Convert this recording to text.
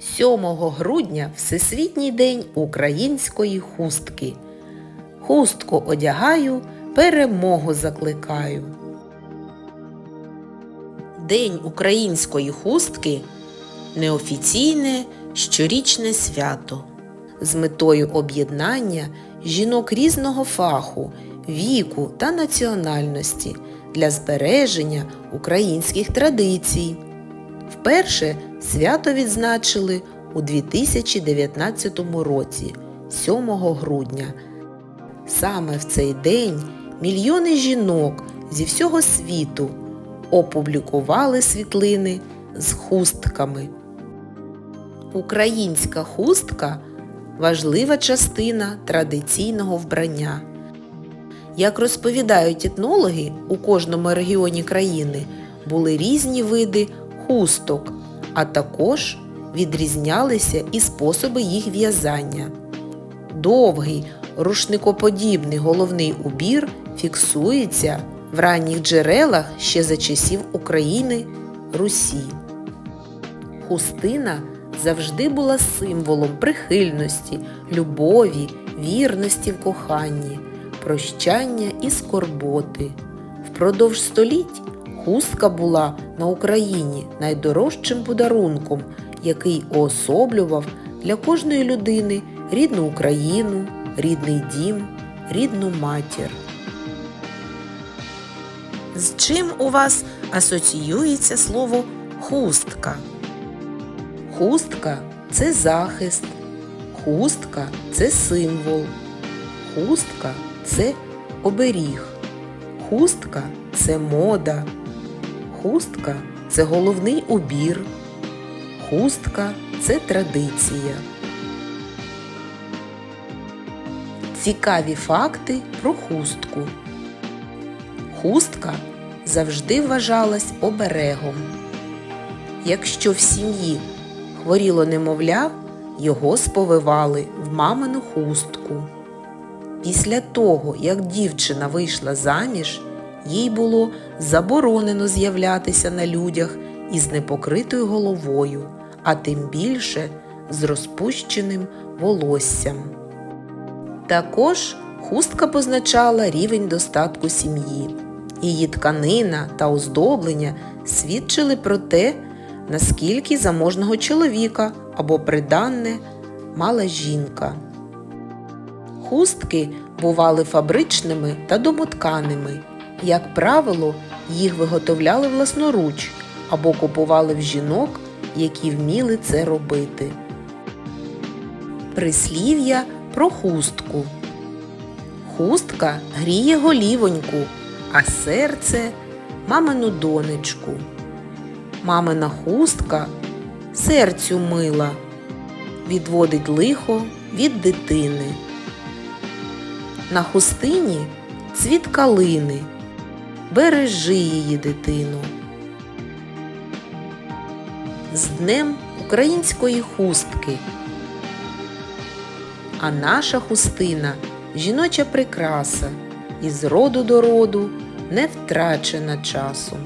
7 грудня Всесвітній день української хустки. Хустку одягаю, перемогу закликаю. День української хустки неофіційне щорічне свято з метою об'єднання жінок різного фаху, віку та національності для збереження українських традицій. Вперше свято відзначили у 2019 році, 7 грудня. Саме в цей день мільйони жінок зі всього світу опублікували світлини з хустками. Українська хустка важлива частина традиційного вбрання. Як розповідають етнологи, у кожному регіоні країни були різні види хусток, а також відрізнялися і способи їх в'язання. Довгий рушникоподібний головний убір фіксується в ранніх джерелах ще за часів України Русі. Хустина завжди була символом прихильності, любові, вірності в коханні, прощання і скорботи. Впродовж століть хустка була на Україні найдорожчим подарунком, який уособлював для кожної людини рідну Україну, рідний дім, рідну матір. З чим у вас асоціюється слово хустка? Хустка це захист, хустка це символ, хустка це оберіг, хустка це мода, хустка це головний убір, хустка це традиція. Цікаві факти про хустку. Хустка завжди вважалась оберегом. Якщо в сім'ї хворіло немовля, його сповивали в мамину хустку. Після того, як дівчина вийшла заміж, їй було заборонено з'являтися на людях із непокритою головою, а тим більше з розпущеним волоссям. Також хустка позначала рівень достатку сім'ї. Її тканина та оздоблення свідчили про те, наскільки заможного чоловіка або приданне мала жінка. Хустки бували фабричними та домотканими. Як правило, їх виготовляли власноруч або купували в жінок, які вміли це робити. Прислів'я про хустку. Хустка гріє голівоньку, а серце мамину донечку. Мамина хустка серцю мила, відводить лихо від дитини. На хустині цвіт калини, бережи її дитину. З Днем української хустки. А наша хустина жіноча прикраса із роду до роду не втрачена часом.